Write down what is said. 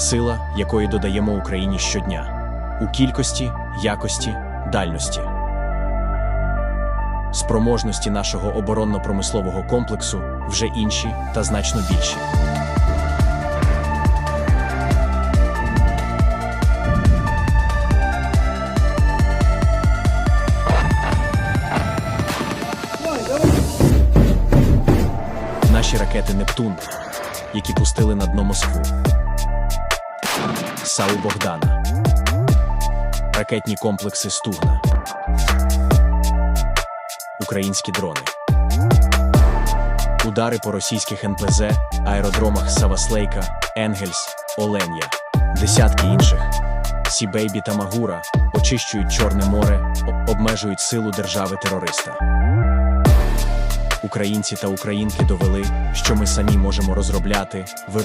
сила, якої додаємо Україні щодня у кількості, якості, дальності. Спроможності нашого оборонно-промислового комплексу вже інші та значно більші. Наші ракети Нептун, які пустили на дно Москву. САУ Богдана. Ракетні комплекси Стугна. Українські дрони. Удари по російських НПЗ, аеродромах Саваслейка, Енгельс, Оленя, десятки інших. Сібейбі та Магура очищують Чорне море, обмежують силу держави-терориста. Українці та українки довели, що ми самі можемо розробляти, виробляти.